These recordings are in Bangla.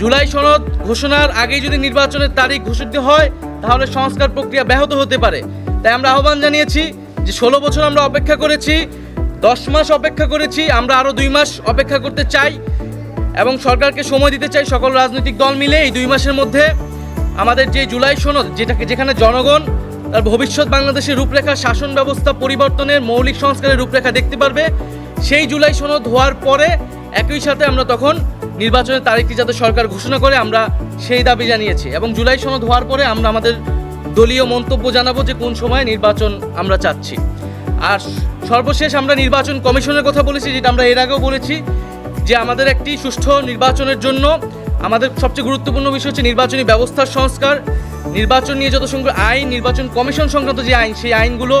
জুলাই সনদ ঘোষণার আগেই যদি নির্বাচনের তারিখ ঘোষিত হয়, তাহলে সংস্কার প্রক্রিয়া ব্যাহত হতে পারে। তাই আমরা আহ্বান জানিয়েছি যে ষোলো বছর আমরা অপেক্ষা করেছি, দশ মাস অপেক্ষা করেছি, আমরা আরও দুই মাস অপেক্ষা করতে চাই এবং সরকারকে সময় দিতে চাই সকল রাজনৈতিক দল মিলে এই দুই মাসের মধ্যে আমাদের যে জুলাই সনদ, যেটাকে যেখানে জনগণ তার ভবিষ্যৎ বাংলাদেশের রূপরেখা, শাসন ব্যবস্থা পরিবর্তনের মৌলিক সংস্কারের রূপরেখা দেখতে পারবে, সেই জুলাই সনদ হওয়ার পরে একই সাথে আমরা তখন নির্বাচনের তারিখটি যাতে সরকার ঘোষণা করে, আমরা সেই দাবি জানিয়েছি। এবং জুলাই সনদ হওয়ার পরে আমরা আমাদের দলীয় মন্তব্য জানাব যে কোন সময় নির্বাচন আমরা চাচ্ছি। আর সর্বশেষ আমরা নির্বাচন কমিশনের কথা বলেছি, যেটা আমরা এর আগেও বলেছি, যে আমাদের একটি সুষ্ঠু নির্বাচনের জন্য আমাদের সবচেয়ে গুরুত্বপূর্ণ বিষয় হচ্ছে নির্বাচনী ব্যবস্থার সংস্কার, নির্বাচন নিয়ে যত সংখ্যক আইন, নির্বাচন কমিশন সংক্রান্ত যে আইন, সেই আইনগুলো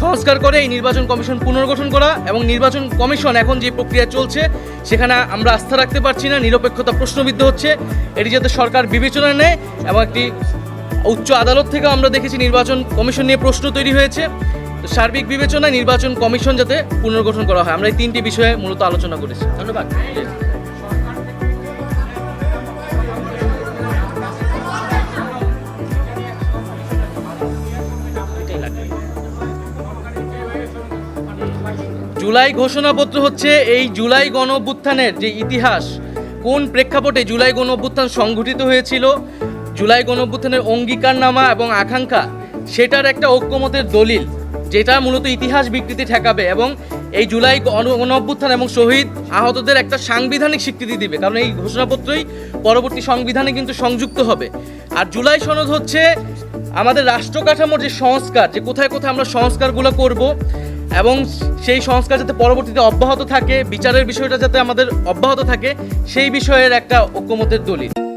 সংস্কার করে এই নির্বাচন কমিশন পুনর্গঠন করা এবং নির্বাচন কমিশন এখন যে প্রক্রিয়া চলছে, সেখানে আমরা আস্থা রাখতে পারছি না, নিরপেক্ষতা প্রশ্নবিদ্ধ হচ্ছে। এটি যাতে সরকার বিবেচনায় নেয় এবং একটি উচ্চ আদালত থেকে আমরা দেখেছি নির্বাচন কমিশন নিয়ে প্রশ্ন তৈরি হয়েছে। সার্বিক বিবেচনায় নির্বাচন কমিশন যাতে পুনর্গঠন করা হয়। আমরা এই তিনটি বিষয়ে মূলত আলোচনা করেছি। ধন্যবাদ। জুলাই ঘোষণাপত্র হচ্ছে এই জুলাই গণ অভ্যুত্থানের যে ইতিহাস, কোন প্রেক্ষাপটে জুলাই গণ অভ্যুত্থান সংঘটিত হয়েছিল, জুলাই গণ অভ্যুত্থানের অঙ্গীকারনামা এবং আকাঙ্ক্ষা, সেটার একটা ঐক্যমতের দলিল, যেটা মূলত ইতিহাস বিকৃতি ঠেকাবে এবং এই জুলাই গণ- গণ অভ্যুত্থান এবং শহীদ আহতদের একটা সাংবিধানিক স্বীকৃতি দিবে, কারণ এই ঘোষণাপত্রই পরবর্তী সংবিধানে কিন্তু সংযুক্ত হবে। আর জুলাই সনদ হচ্ছে আমাদের রাষ্ট্র কাঠামোর যে সংস্কার, যে কোথায় কোথায় আমরা সংস্কারগুলো করব এবং সেই সংস্কার যাতে পরবর্তীতে অব্যাহত থাকে, বিচারের বিষয়টা যাতে আমাদের অব্যাহত থাকে, সেই বিষয়ের একটা ঐক্যমতের দলিল।